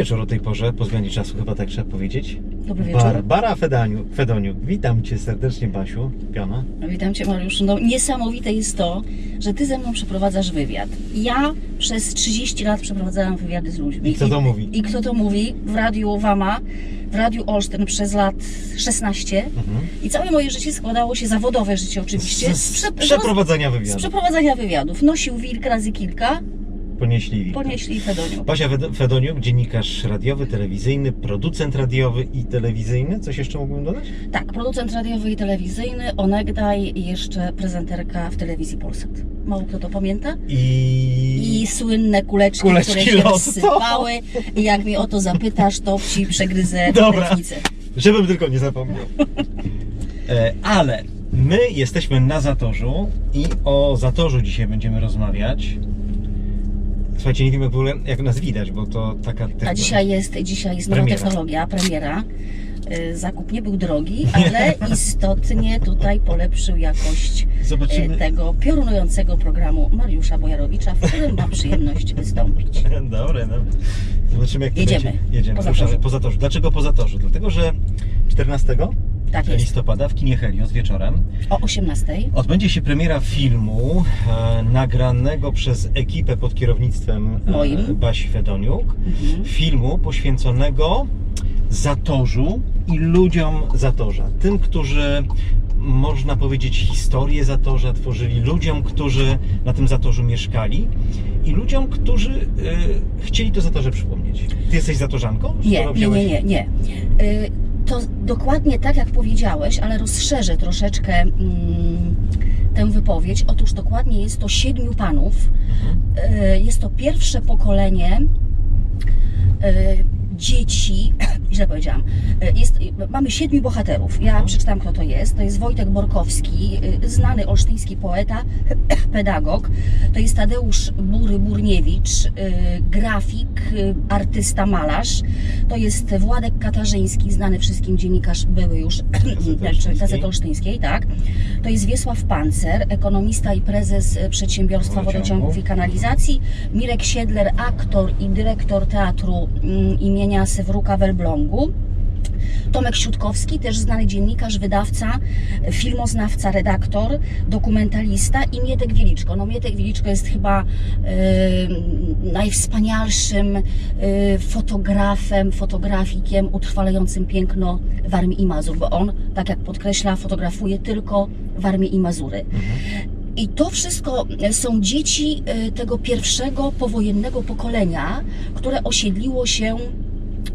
wieczór o tej porze, po zmianie czasu chyba tak trzeba powiedzieć. Dobry wieczór. Barbara Fedaniuk, Fedoniuk, witam Cię serdecznie Basiu, Piona. Witam Cię Mariuszu. No, niesamowite jest to, że Ty ze mną przeprowadzasz wywiad. Ja przez 30 lat przeprowadzałam wywiady z ludźmi. I kto to mówi? I kto to mówi? W Radiu Wama, w Radiu Olsztyn przez lat 16. Mhm. I całe moje życie składało się, zawodowe życie oczywiście, Z, z prze- przeprowadzenia z wywiadu. przeprowadzania wywiadów. Nosił wilk razy kilka, Ponieśli ponieśli Fedoniu. Basia Fed- Fedoniuk, dziennikarz radiowy, telewizyjny, producent radiowy i telewizyjny. Coś jeszcze mógłbym dodać? Tak, producent radiowy i telewizyjny, onegdaj jeszcze prezenterka w telewizji Polsat. Mało kto to pamięta? I... I słynne kuleczki, Kuleczki które się rozsypały. I jak mnie o to zapytasz, to ci przegryzę Dobra. tętnicę. Żebym tylko nie zapomniał. E, ale my jesteśmy na Zatorzu i o Zatorzu dzisiaj będziemy rozmawiać. Słuchajcie, nie wiem jak w ogóle jak nas widać, bo to taka... A dzisiaj jest, dzisiaj jest nowa Premiera. technologia, premiera. Y, Zakup nie był drogi, ale istotnie tutaj polepszył jakość y, Zobaczymy. tego piorunującego programu Mariusza Bojarowicza, w którym mam przyjemność wystąpić. Dobra, dobra. Zobaczymy jak to Jedziemy. będzie. Jedziemy. Po Ruszamy Zatorzu. po Zatorzu. Dlaczego po Zatorzu? Dlatego, że 14 Tak jest. listopada w kinie Helios wieczorem O 18. odbędzie się premiera filmu e, nagranego przez ekipę pod kierownictwem e, Moim. Basi Fedoniuk. Mhm. Filmu poświęconego Zatorzu i ludziom Zatorza. Tym, którzy można powiedzieć historię Zatorza tworzyli, ludziom, którzy na tym Zatorzu mieszkali i ludziom, którzy e, chcieli to Zatorze przypomnieć. Ty jesteś Zatorzanką? Nie, nie, wziąłeś- nie, nie, nie. Y, To dokładnie tak, jak powiedziałeś, ale rozszerzę troszeczkę mm, tę wypowiedź. Otóż dokładnie jest to siedmiu panów. Mhm. Y, Jest to pierwsze pokolenie y, dzieci, źle powiedziałam, Y, jest, mamy siedmiu bohaterów. Ja Mhm. przeczytam, kto to jest. To jest Wojtek Borkowski, y, znany olsztyński poeta, pedagog. To jest Tadeusz Bury-Burniewicz, y, grafik, y, artysta, malarz. To jest Władek Katarzyński, znany wszystkim dziennikarz, były już. Gazety Olsztyńskiej, tak. To jest Wiesław Pancer, ekonomista i prezes Przedsiębiorstwa. Wodociągów i Kanalizacji. Mirek Siedler, aktor i dyrektor teatru mm, imienia Sewruka w Elblągu. Tomek Siutkowski, też znany dziennikarz, wydawca, filmoznawca, redaktor, dokumentalista i Mietek Wieliczko. No Mietek Wieliczko jest chyba e, najwspanialszym e, fotografem, fotografikiem utrwalającym piękno Warmii i Mazur, bo on, tak jak podkreśla, fotografuje tylko Warmię i Mazury. I to wszystko są dzieci tego pierwszego powojennego pokolenia, które osiedliło się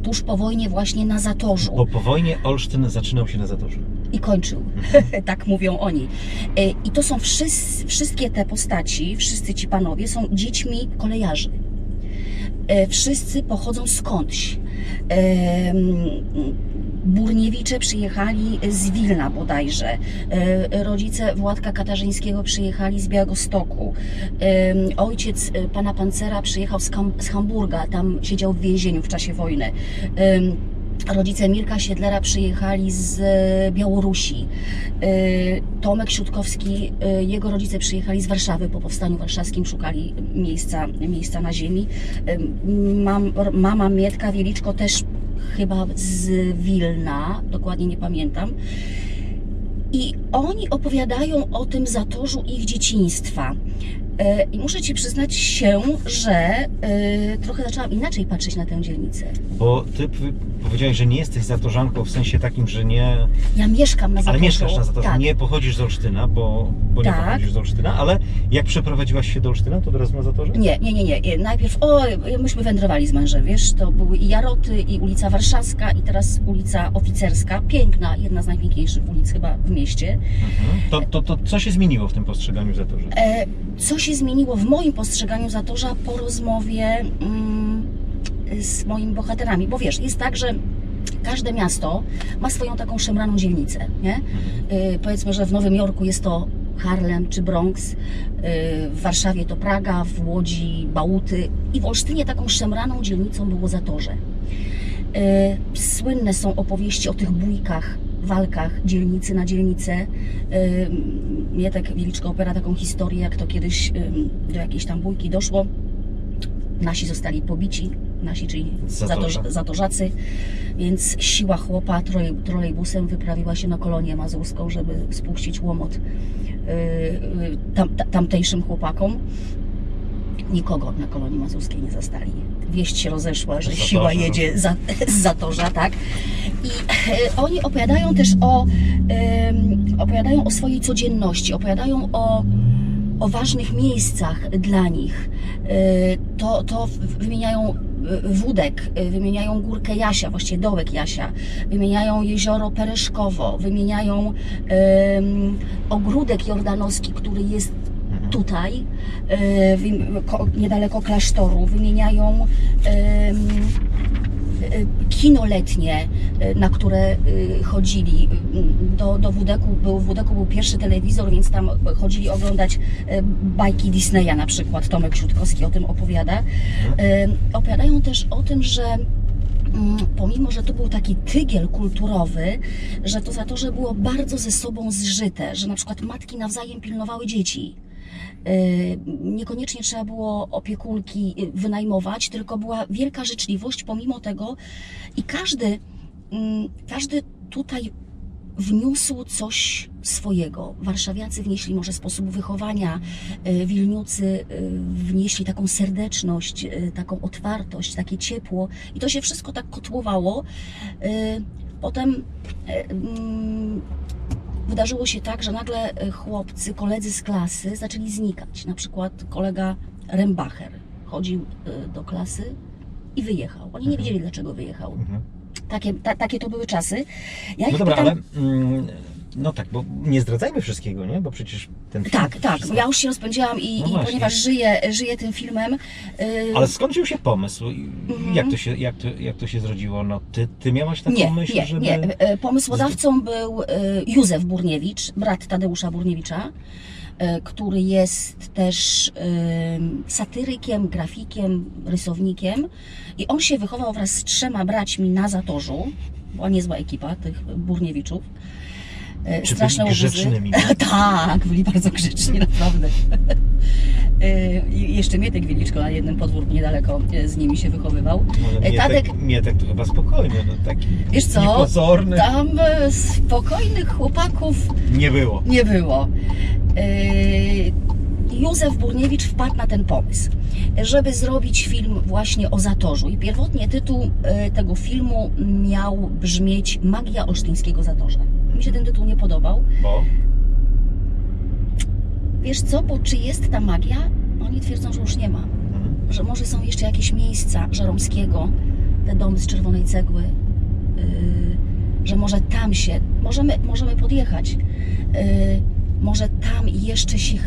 tuż po wojnie właśnie na Zatorzu Bo po wojnie Olsztyn zaczynał się na Zatorze. i kończył. tak mówią oni. E, I to są wszyscy, wszystkie te postaci, wszyscy ci panowie są dziećmi kolejarzy. E, Wszyscy pochodzą skądś. Burniewicze przyjechali z Wilna bodajże. E, Rodzice Władka Katarzyńskiego przyjechali z Białegostoku. Em, Ojciec e, pana Pancera przyjechał z, Ham- z Hamburga, tam siedział w więzieniu w czasie wojny. Rodzice Mirka Siedlera przyjechali z e, Białorusi. E, Tomek Siutkowski, e, jego rodzice przyjechali z Warszawy po powstaniu warszawskim, szukali miejsca, miejsca na ziemi. E, Mam, mama Mietka Wieliczko też chyba z Wilna, dokładnie nie pamiętam. I oni opowiadają o tym zatorzu ich dzieciństwa. E, I muszę Ci przyznać się, że e, trochę zaczęłam inaczej patrzeć na tę dzielnicę. Bo ty powiedziałeś, że nie jesteś Zatorzanką w sensie takim, że nie... Ja mieszkam na Ale Zatorzu. mieszkasz na Zatorze, Tak. nie pochodzisz z Olsztyna, bo, bo nie Tak. pochodzisz z Olsztyna, ale jak przeprowadziłaś się do Olsztyna, to od razu na Zatorze? Nie, nie, nie, nie. Najpierw, o, myśmy wędrowali z mężem, wiesz, to były i Jaroty, i ulica Warszawska, i teraz ulica Oficerska. Piękna, jedna z najpiękniejszych ulic chyba w mieście. Mhm. To, to, to co się zmieniło w tym postrzeganiu w Zatorze? E, co się zmieniło w moim postrzeganiu Zatorza po rozmowie mm, z moimi bohaterami? Bo wiesz, jest tak, że każde miasto ma swoją taką szemraną dzielnicę, nie? Y, powiedzmy, że w Nowym Jorku jest to Harlem czy Bronx, y, w Warszawie to Praga, w Łodzi Bałuty i w Olsztynie taką szemraną dzielnicą było Zatorze. Y, Słynne są opowieści o tych bójkach, walkach dzielnicy na dzielnicę. Y, Mietek Wieliczko opera taką historię, jak to kiedyś y, do jakiejś tam bójki doszło. Nasi zostali pobici, nasi, czyli Zatorza. zatorz, zatorzacy, więc siła chłopa trolej, trolejbusem wyprawiła się na kolonię mazurską, żeby spuścić łomot yy, yy, tam, ta, tamtejszym chłopakom. Nikogo na kolonii mazurskiej nie zastali. Wieść się rozeszła, że Z siła Zatorza. jedzie za, z Zatorza, tak? I e, oni opowiadają też o, opowiadają o swojej codzienności, opowiadają o, o ważnych miejscach dla nich. E, To, to wymieniają e, Wódek, wymieniają Górkę Jasia, właściwie Dołek Jasia, wymieniają Jezioro Pereszkowo, wymieniają Ogródek Jordanowski, który jest. Tutaj, e, niedaleko klasztoru, wymieniają e, kino letnie, e, na które chodzili. Do, do Wudeku, był, w Wudeku był pierwszy telewizor, więc tam chodzili oglądać bajki Disneya na przykład. Tomek Siutkowski o tym opowiada. Opowiadają też o tym, że mm, pomimo, że to był taki tygiel kulturowy, że to za to, że było bardzo ze sobą zżyte, że na przykład matki nawzajem pilnowały dzieci. Yy, Niekoniecznie trzeba było opiekunki yy, wynajmować, tylko była wielka życzliwość pomimo tego i każdy, mm, każdy tutaj wniósł coś swojego. Warszawiacy wnieśli może sposób wychowania, yy, Wilniucy yy, wnieśli taką serdeczność, taką otwartość, takie ciepło i to się wszystko tak kotłowało. Potem mm, wydarzyło się tak, że nagle e, chłopcy, koledzy z klasy zaczęli znikać. Na przykład kolega Rembacher chodził e, do klasy i wyjechał. Oni nie Mhm. wiedzieli, dlaczego wyjechał. Mhm. Takie, ta, takie to były czasy. Ja No dobra, pytam, ale mm, no tak, bo nie zdradzajmy wszystkiego, nie? Bo przecież ten film... Tak, tak. wszystko- Ja już się rozpędziłam i, No i ponieważ żyję, żyję tym filmem. y, Ale skąd wziął się pomysł? Mhm. Jak, to się, jak, to, jak to się zrodziło? No ty, ty miałaś taką Nie, myśl, nie, żeby... nie. E, Pomysłodawcą był e, Józef Burniewicz, brat Tadeusza Burniewicza, e, który jest też satyrykiem, grafikiem, rysownikiem. I on się wychował wraz z trzema braćmi na Zatorzu. Była niezła ekipa tych Burniewiczów. E, Czy Straszne byli grzecznymi? tak, byli bardzo grzeczni, naprawdę. E, jeszcze Mietek Wieliczko na jednym podwórku niedaleko e, z nimi się wychowywał. No, E, nie, Tadek- tak to chyba spokojnie, no taki Wiesz co? niepozorny Tam e, spokojnych chłopaków nie było. nie było. Józef Burniewicz wpadł na ten pomysł, żeby zrobić film właśnie o Zatorzu. I pierwotnie tytuł e, tego filmu miał brzmieć Magia Olsztyńskiego Zatorza. Mi się ten tytuł nie podobał. Bo? Wiesz co, bo czy jest ta magia? Oni twierdzą, że już nie ma. Mhm. Że może są jeszcze jakieś miejsca Żeromskiego, te domy z czerwonej cegły, yy, że może tam się, możemy, możemy podjechać, yy, może tam jeszcze się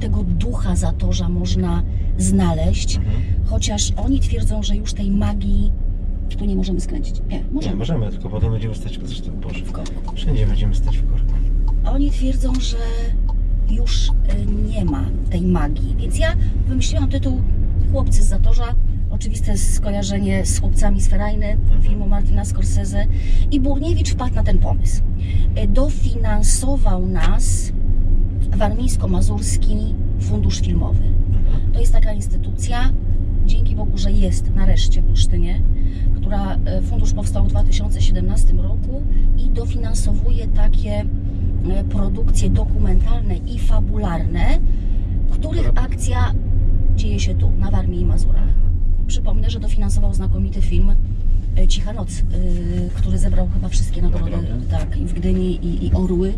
tego ducha zatorza można znaleźć, Mhm. chociaż oni twierdzą, że już tej magii tu nie możemy skręcić. Nie, Nie, możemy. możemy, tylko potem będziemy stać, zresztą Boże, W korku. wszędzie będziemy stać w korku. Oni twierdzą, że już y, nie ma tej magii. Więc ja wymyśliłam tytuł Chłopcy z Zatorza. Oczywiste skojarzenie z chłopcami z Ferajny, filmu Martina Scorsese. I Burniewicz wpadł na ten pomysł. Y, Dofinansował nas Warmińsko-Mazurski Fundusz Filmowy. Mhm. To jest taka instytucja, dzięki Bogu, że jest nareszcie w Olsztynie, która e, fundusz powstał w 2017 roku i dofinansowuje takie e, produkcje dokumentalne i fabularne, których akcja dzieje się tu, na Warmii i Mazurach. Przypomnę, że dofinansował znakomity film e, Cicha Noc, który zebrał chyba wszystkie nagrody Nagrody. tak, i w Gdyni, i, i Orły.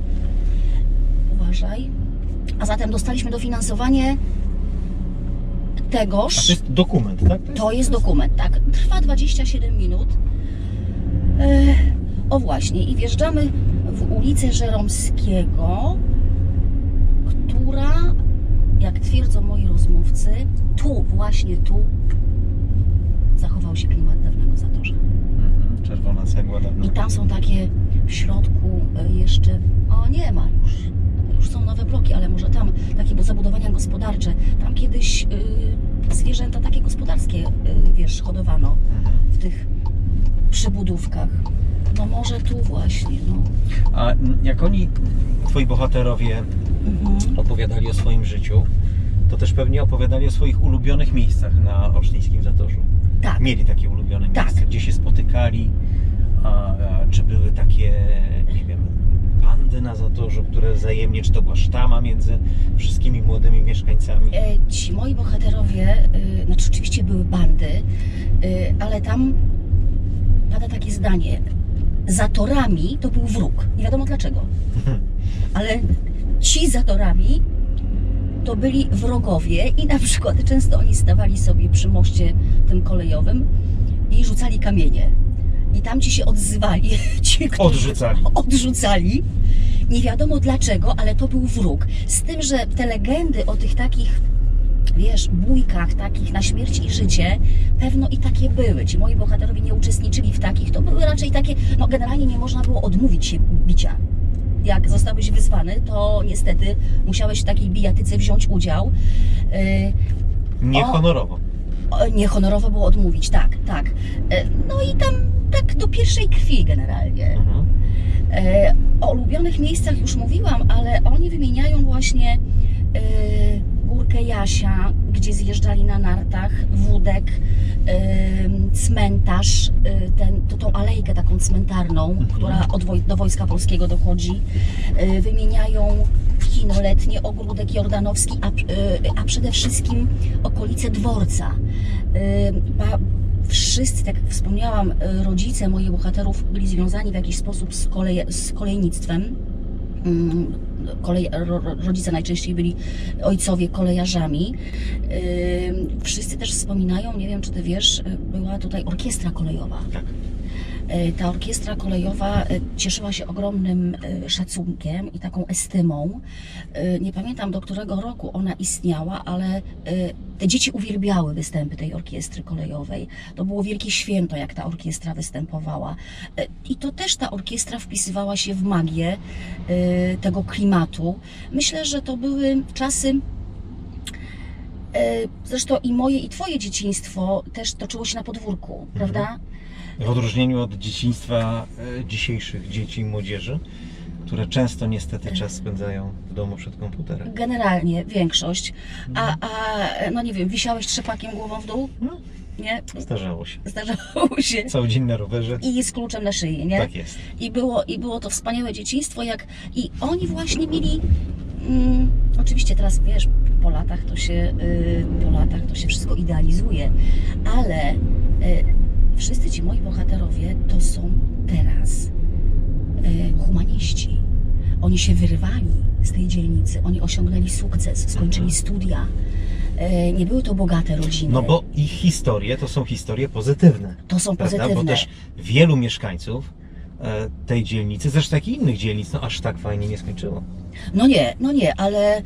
Uważaj. A zatem dostaliśmy dofinansowanie A tegoż. to jest dokument, tak? To jest dokument, tak. Trwa 27 minut. E, o właśnie, i wjeżdżamy w ulicę Żeromskiego, która, jak twierdzą moi rozmówcy, tu, właśnie tu, zachował się klimat dawnego zatorza. Mhm. Czerwona cegła dawno. I tam są takie w środku e, jeszcze, o nie ma już, już są nowe bloki, ale może tam takie bo zabudowania gospodarcze. Tam kiedyś y, zwierzęta takie gospodarskie, y, wiesz, hodowano Mhm. w tych przybudówkach. No może tu właśnie, no. A jak oni, twoi bohaterowie, Mhm. opowiadali o swoim życiu, to też pewnie opowiadali o swoich ulubionych miejscach na Olsztyńskim Zatorzu. Tak. mieli takie ulubione Tak. miejsca, gdzie się spotykali, a, a, czy były takie, nie wiem, bandy na Zatorzu, które wzajemnie, czy to była sztama między wszystkimi młodymi mieszkańcami? E, Ci moi bohaterowie, y, znaczy oczywiście były bandy, y, ale tam pada takie zdanie. Za torami to był wróg. Nie wiadomo dlaczego. Ale ci za torami to byli wrogowie i na przykład często oni stawali sobie przy moście tym kolejowym i rzucali kamienie. I tam ci się odzywali, ci, którzy Odrzucali. odrzucali. Nie wiadomo dlaczego, ale to był wróg. Z tym, że te legendy o tych takich, wiesz, bójkach takich na śmierć i życie, pewno i takie były. Ci moi bohaterowie nie uczestniczyli w takich. To były raczej takie, no generalnie nie można było odmówić się bicia. Jak zostałeś wyzwany, to niestety musiałeś w takiej bijatyce wziąć udział. Yy, Niehonorowo. o, Niehonorowo było odmówić, tak, tak. E, No i tam tak do pierwszej krwi generalnie. Mhm. E, O ulubionych miejscach już mówiłam, ale oni wymieniają właśnie e, górkę Jasia, gdzie zjeżdżali na nartach, wódek, e, cmentarz, e, ten, to, tą alejkę taką cmentarną, która od woj, do Wojska Polskiego dochodzi. E, Wymieniają kino letnie, ogródek jordanowski, a, e, a przede wszystkim okolice dworca. E, ba- Wszyscy, tak jak wspomniałam, e, rodzice moich bohaterów byli związani w jakiś sposób z, koleje, z kolejnictwem. Mm, Kolej, ro, ro- rodzice najczęściej byli ojcowie kolejarzami. Wszyscy też wspominają, nie wiem czy ty wiesz, y, była tutaj orkiestra kolejowa. Tak. E, Ta orkiestra kolejowa e, cieszyła się ogromnym e, szacunkiem i taką estymą. Nie pamiętam do którego roku ona istniała, ale te dzieci uwielbiały występy tej orkiestry kolejowej. To było wielkie święto, jak ta orkiestra występowała. I to też ta orkiestra wpisywała się w magię tego klimatu. Myślę, że to były czasy. Zresztą i moje, i twoje dzieciństwo też toczyło się na podwórku, prawda? W odróżnieniu od dzieciństwa e, dzisiejszych dzieci i młodzieży, które często niestety czas spędzają w domu przed komputerem. Generalnie większość. A, a no nie wiem, wisiałeś trzepakiem głową w dół? No, Nie? zdarzało się. Zdarzało się. Cały dzień na rowerze. I z kluczem na szyi, nie? Tak jest. I było, I było to wspaniałe dzieciństwo, jak i oni właśnie mieli. Mm, oczywiście teraz wiesz, po latach to się y, po latach to się wszystko idealizuje, ale y, wszyscy ci moi bohaterowie to są teraz y, humaniści. Oni się wyrwali z tej dzielnicy, oni osiągnęli sukces, skończyli studia. Y, nie były to bogate rodziny. No bo ich historie to są historie pozytywne. to są Prawda? pozytywne. Bo też wielu mieszkańców e, tej dzielnicy, zresztą jak i innych dzielnic, no aż tak fajnie nie skończyło. No nie, no nie, ale y,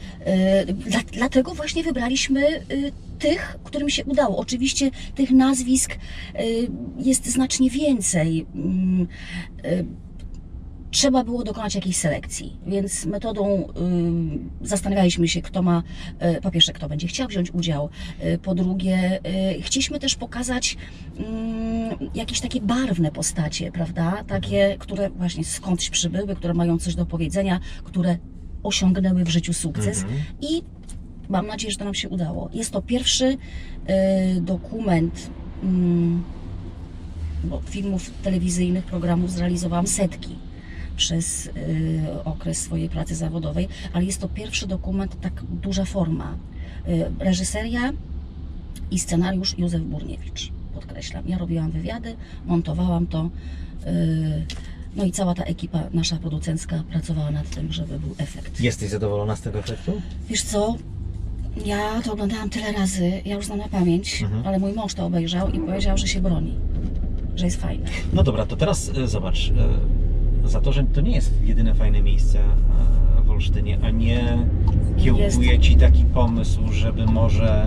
dla, dlatego właśnie wybraliśmy y, tych, którym się udało. Oczywiście tych nazwisk y, jest znacznie więcej. Mm, y, Trzeba było dokonać jakiejś selekcji, więc metodą y, zastanawialiśmy się, kto ma, po pierwsze, kto będzie chciał wziąć udział, po drugie, chcieliśmy też pokazać mm, jakieś takie barwne postacie, prawda? Takie, które właśnie skądś przybyły, które mają coś do powiedzenia, które osiągnęły w życiu sukces Mhm. i mam nadzieję, że to nam się udało. Jest to pierwszy y, dokument, mm, bo filmów telewizyjnych, programów zrealizowałam setki przez y, okres swojej pracy zawodowej, ale jest to pierwszy dokument, tak duża forma. Y, reżyseria i scenariusz Józef Burniewicz, podkreślam. Ja robiłam wywiady, montowałam to, y, no i cała ta ekipa nasza producencka pracowała nad tym, żeby był efekt. Jesteś zadowolona z tego efektu? Wiesz co? Ja to oglądałam tyle razy, ja już znam na pamięć, Mhm. ale mój mąż to obejrzał i powiedział, że się broni, że jest fajne. No dobra, to teraz e, zobacz. E, Zatorze to nie jest jedyne fajne miejsce e, w Olsztynie, a nie kiełkuje Ci taki pomysł, żeby może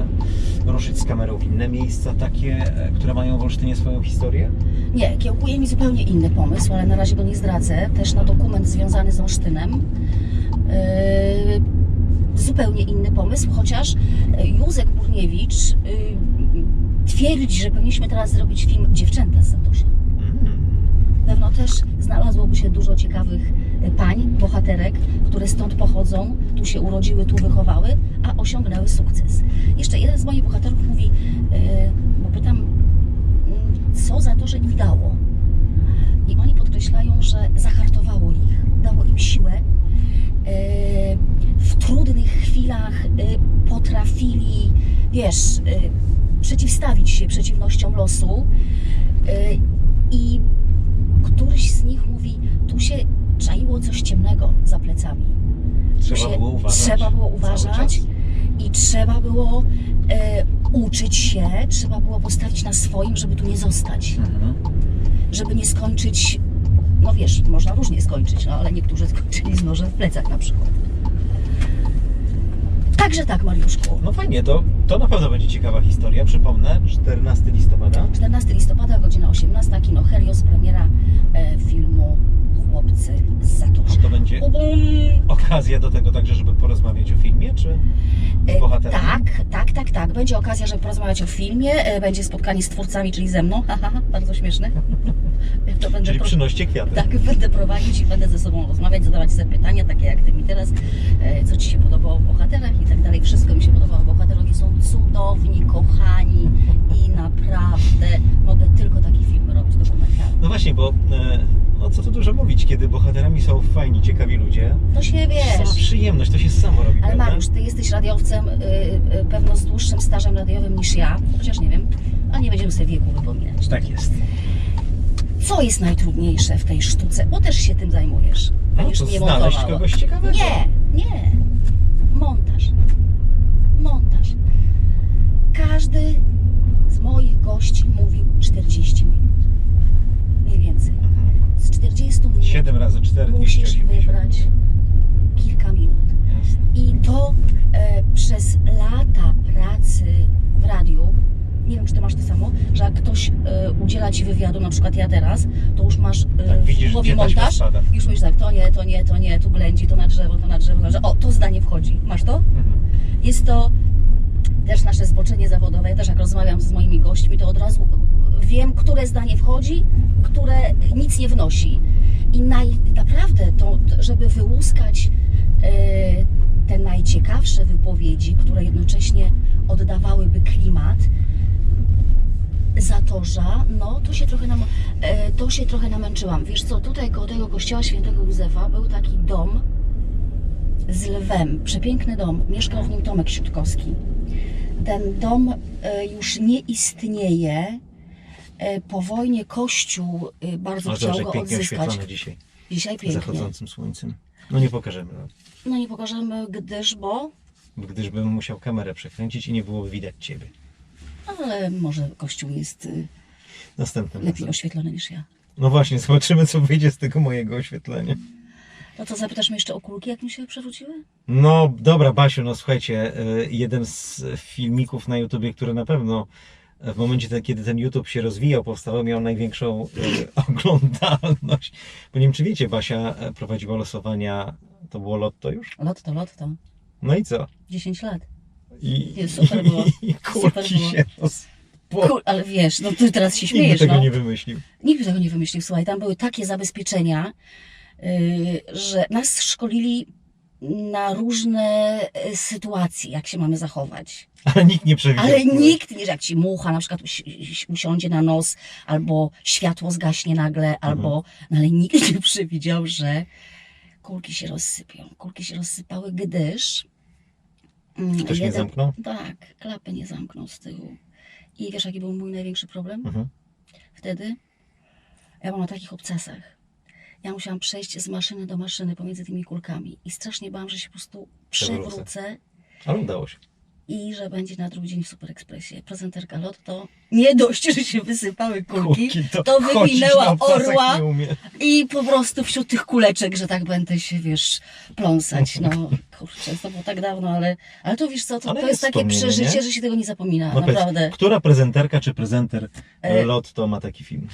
ruszyć z kamerą w inne miejsca, takie, e, które mają w Olsztynie swoją historię? Nie, kiełkuje mi zupełnie inny pomysł, ale na razie go nie zdradzę. Też na dokument związany z Olsztynem. Yy, zupełnie inny pomysł, chociaż yy, Józek Burniewicz yy, twierdzi, że powinniśmy teraz zrobić film Dziewczęta z Zatorza. Mm. Pewno też znalazłoby się dużo ciekawych y, pań, bohaterek, które stąd pochodzą, tu się urodziły, tu wychowały, a osiągnęły sukces. Jeszcze jeden z moich bohaterów mówi, y, bo pytam, co za to, że im dało. I oni podkreślają, że zahartowało ich, dało im siłę. W trudnych chwilach e, potrafili, wiesz, e, przeciwstawić się przeciwnościom losu. E, I któryś z nich mówi, tu się czaiło coś ciemnego za plecami. Trzeba się- było uważać. Trzeba było uważać i trzeba było e, uczyć się, trzeba było postawić na swoim, żeby tu nie zostać, Mhm. żeby nie skończyć, no wiesz, można różnie skończyć, no ale niektórzy skończyli z nożem w plecach na przykład. Także tak, Mariuszku. No fajnie, to, to na pewno będzie ciekawa historia. Przypomnę, 14 listopada. 14 listopada, godzina 18, kino Helios, premiera e, filmu Chłopcy z Zatorza. To będzie okazja do tego także, żeby porozmawiać o filmie, czy z E? Tak, tak, tak, tak. Będzie okazja, żeby porozmawiać o filmie. e, Będzie spotkanie z twórcami, czyli ze mną. Haha, bardzo śmieszne. To będę Czyli przynoście kwiaty. Tak, będę prowadzić i będę ze sobą rozmawiać, zadawać sobie pytania, takie jak Ty mi teraz, e, co Ci się podobało w bohaterach i tak dalej. Wszystko mi się podobało. Bohaterowie są cudowni, kochani i naprawdę mogę tylko takie filmy robić dokumentalne. No właśnie, bo e, no co tu dużo mówić, kiedy bohaterami są fajni, ciekawi ludzie, To się sama wiesz. przyjemność, to się samo robi, Ale prawda? Mariusz, Ty jesteś radiowcem y, y, pewno z dłuższym stażem radiowym niż ja, chociaż nie wiem, a nie będziemy sobie wieku wypominać. Tak jest. Co jest najtrudniejsze w tej sztuce? Bo też się tym zajmujesz. No Będziesz to mnie znaleźć montowała. kogoś ciekawego. Nie, nie. Montaż. Montaż. Każdy z moich gości mówił 40 minut. Mniej więcej. Mhm. Z 40 minut 7 razy 4, musisz 280. wybrać kilka minut. Jasne. I to e, przez lata pracy w radiu, nie wiem czy ty masz to samo, że jak ktoś e, udziela ci wywiadu, na przykład ja teraz, to już masz e, Tak, widzisz, w głowie montaż, już mówisz tak, to nie, to nie, to nie, tu ględzi, to na drzewo, to na drzewo, drzewo. O, to zdanie wchodzi. Masz to? Mhm. Jest to też nasze zboczenie zawodowe. Ja też jak rozmawiam z moimi gośćmi, to od razu wiem, które zdanie wchodzi, które nic nie wnosi. I naj, naprawdę, to, żeby wyłuskać e, te najciekawsze wypowiedzi, które jednocześnie oddawałyby klimat Zatorza, no to się trochę, nam, e, to się trochę namęczyłam. Wiesz co, tutaj koło tego kościoła świętego Józefa był taki dom z lwem, przepiękny dom, mieszkał w nim Tomek Siutkowski. Ten dom e, już nie istnieje. E, Po wojnie Kościół e, bardzo A chciał go pięknie odzyskać. dzisiaj, Dzisiaj pięknie. zachodzącym słońcem. No nie pokażemy, no. No nie pokażemy, gdyż, bo, gdyż bym musiał kamerę przekręcić i nie byłoby widać Ciebie. ale może Kościół jest y, Następnym lepiej razem. oświetlony niż ja. No właśnie, zobaczymy co wyjdzie z tego mojego oświetlenia. No to zapytasz mnie jeszcze o kulki, jak mi się przewróciły? No dobra, Basiu, no słuchajcie, y, jeden z filmików na YouTubie, który na pewno w momencie, kiedy ten YouTube się rozwijał, powstał, miał największą y, oglądalność. Bo nie wiem, czy wiecie, Basia e, prowadziła losowania, to było lotto już? Lotto, lotto. No i co? 10 lat. I, Nie, super było. i, i Super było. się rozpo... Kul, ale wiesz, no ty teraz się Nikt by śmiejesz, tego no. nie wymyślił. Nikt by tego nie wymyślił, słuchaj, tam były takie zabezpieczenia, yy, że nas szkolili na różne y, sytuacje, jak się mamy zachować. Ale nikt nie przewidział. Ale nikt, nie, że jak ci mucha na przykład usi- usiądzie na nos, albo światło zgaśnie nagle, albo, no ale nikt nie przewidział, że kulki się rozsypią. Kulki się rozsypały, gdyż mm, Ktoś nie zamknął? Tak, klapy nie zamknął z tyłu. I wiesz, jaki był mój największy problem? Mhm. Wtedy ja byłam na takich obcasach. Ja musiałam przejść z maszyny do maszyny pomiędzy tymi kulkami i strasznie bałam, że się po prostu przewrócę Ale udało się. I że będzie na drugi dzień w Super Expressie. Prezenterka Lotto, nie dość, że się wysypały kulki, to chodzić wywinęła orła i po prostu wśród tych kuleczek, że tak będę się, wiesz, pląsać. No kurczę, to było tak dawno, ale, ale to wiesz co, to, to jest jest takie przeżycie, nie? że się tego nie zapomina, No powiedz, naprawdę. która prezenterka czy prezenter e... Lotto ma taki film?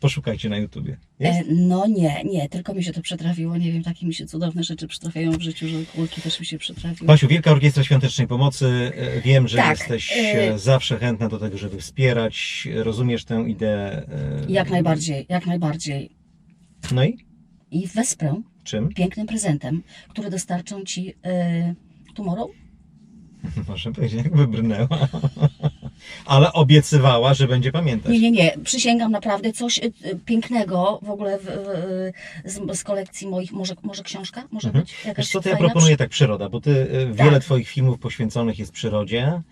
Poszukajcie na YouTubie. E, no nie, nie, tylko mi się to przytrafiło. Nie wiem, takie mi się cudowne rzeczy przytrafiają w życiu, że kulki też mi się przytrafiły. Basiu, Wielka Orkiestra Świątecznej Pomocy. E, Wiem, że Tak, jesteś e- e, zawsze chętna do tego, żeby wspierać. Rozumiesz tę ideę. e, Jak najbardziej, jak najbardziej. No i I wesprę czym? pięknym prezentem, który dostarczą ci e, tomorrow. Może powiedzieć, jak wybrnęła. Ale obiecywała, że będzie pamiętać. Nie, nie, nie. Przysięgam naprawdę coś y, y, pięknego w ogóle w, z, z kolekcji moich. Może, może książka? Może Mhm. być jakaś Wiesz co, to ja fajna proponuję tak, przyroda, bo ty, y, wiele Tak. twoich filmów poświęconych jest przyrodzie.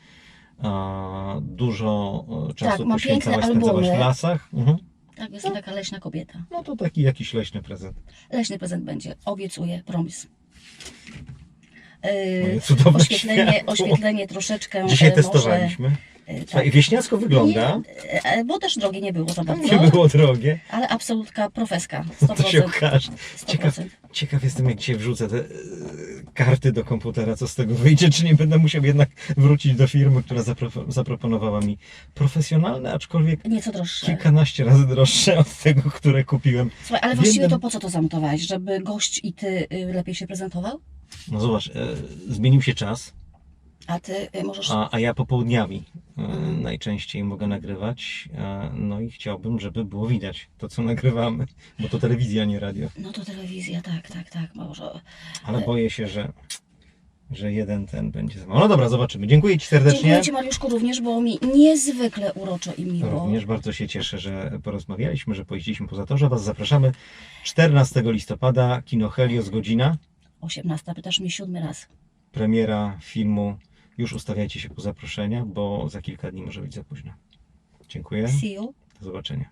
A, dużo y, czasu Tak, mam poświęcałaś, piękne spędzałaś w albumy. lasach. Mhm. Tak, jestem taka leśna kobieta. No to taki jakiś leśny prezent. Leśny prezent będzie. Obiecuję, promis. Moje Yy, cudowne oświetlenie, światło. oświetlenie troszeczkę. Dzisiaj e, testowaliśmy. Może, e, Słuchaj, wieśniacko wygląda, Nie, e, bo też drogie nie było za bardzo. nie było drogie. Ale absolutka profeska. To się 100%. okaże. Ciekaw, 100%. ciekaw jestem, jak dzisiaj wrzucę te e, karty do komputera, co z tego wyjdzie, czy nie będę musiał jednak wrócić do firmy, która zapro- zaproponowała mi profesjonalne, aczkolwiek Nieco droższe. kilkanaście razy droższe od tego, które kupiłem. Słuchaj, ale właściwie to po co to zamontowałeś? Żeby gość i ty y, lepiej się prezentował? No zobacz, e, zmienił się czas, A ty y, możesz. a, a ja popołudniami e, najczęściej mogę nagrywać, no i chciałbym, żeby było widać to, co nagrywamy, bo to telewizja, nie radio. No to telewizja, tak, tak, tak. Może. Ale boję się, że, że jeden ten będzie za mało. No dobra, zobaczymy. Dziękuję Ci serdecznie. Dziękuję Ci Mariuszku również, było mi niezwykle uroczo i miło. Również bardzo się cieszę, że porozmawialiśmy, że pojeździliśmy po Zatorze. Was zapraszamy 14 listopada, Kino Helios, godzina, 18, pytasz mnie siódmy raz. premiera filmu. Już ustawiajcie się po zaproszenia, bo za kilka dni może być za późno. Dziękuję, See you. do zobaczenia.